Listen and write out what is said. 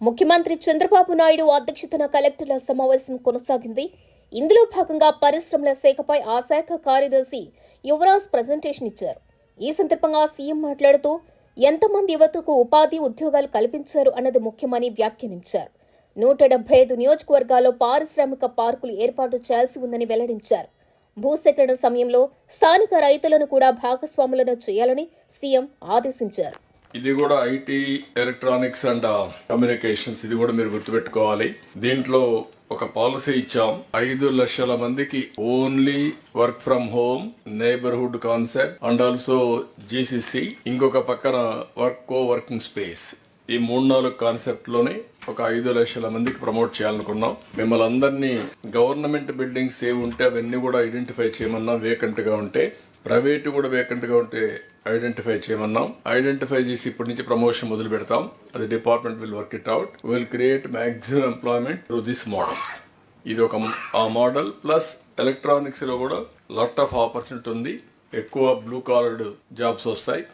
ముఖ్యమంత్రి చంద్రబాబు నాయుడు అధ్యక్షతన కలెక్టర్ల సమావేశం కొనసాగింది. ఇందులో భాగంగా పరిశ్రమల శాఖపై ఆ శాఖ కార్యదర్శి యువరాజ్ ప్రజెంటేషన్ ఇచ్చారు. ఈ సందర్భంగా సీఎం మాట్లాడుతూ ఎంతమంది యువతకు ఉపాధి ఉద్యోగాలు కల్పించారు అన్నది ముఖ్యమని వ్యాఖ్యానించారు. నూట డెబ్బై ఐదు నియోజకవర్గాల్లో పారిశ్రామిక పార్కులు ఏర్పాటు చేయాల్సి ఉందని వెల్లడించారు. భూసేకరణ సమయంలో స్థానిక రైతులను కూడా భాగస్వాములను చేయాలని సీఎం ఆదేశించారు. ఇది కూడా ఐటీ ఎలక్ట్రానిక్స్ అండ్ కమ్యూనికేషన్స్ ఇది కూడా మీరు గుర్తుపెట్టుకోవాలి. దీంట్లో ఒక పాలసీ ఇచ్చాం. ఐదు లక్షల మందికి only work from home neighbourhood concept and also GCC ఇంకొక పక్కన వర్క్ కో వర్కింగ్ స్పేస్ ఈ మూడు నాలుగు కాన్సెప్ట్లోనే ఒక ఐదు లక్షల మందికి ప్రమోట్ చేయాలనుకున్నాం. మిమ్మల్ని అందరినీ గవర్నమెంట్ బిల్డింగ్స్ ఏ ఉంటే అవన్నీ కూడా ఐడెంటిఫై చేయమన్నా వేకెంట్గా ఉంటే ప్రైవేట్ కూడా వేకెంట్గా ఉంటే ఐడెంటిఫై చేయమన్నాం. ఐడెంటిఫై చేసి ఇప్పటి నుంచి ప్రమోషన్ మొదలు పెడతాం. అది department will work it out. Will create maximum employment through this model ఇది ఒక ఆ మోడల్ ప్లస్ ఎలక్ట్రానిక్స్లో కూడా లాట్ ఆఫ్ ఆపర్చునిటీ ఉంది. ఎక్కువ బ్లూ కాలర్డ్ జాబ్స్ వస్తాయి.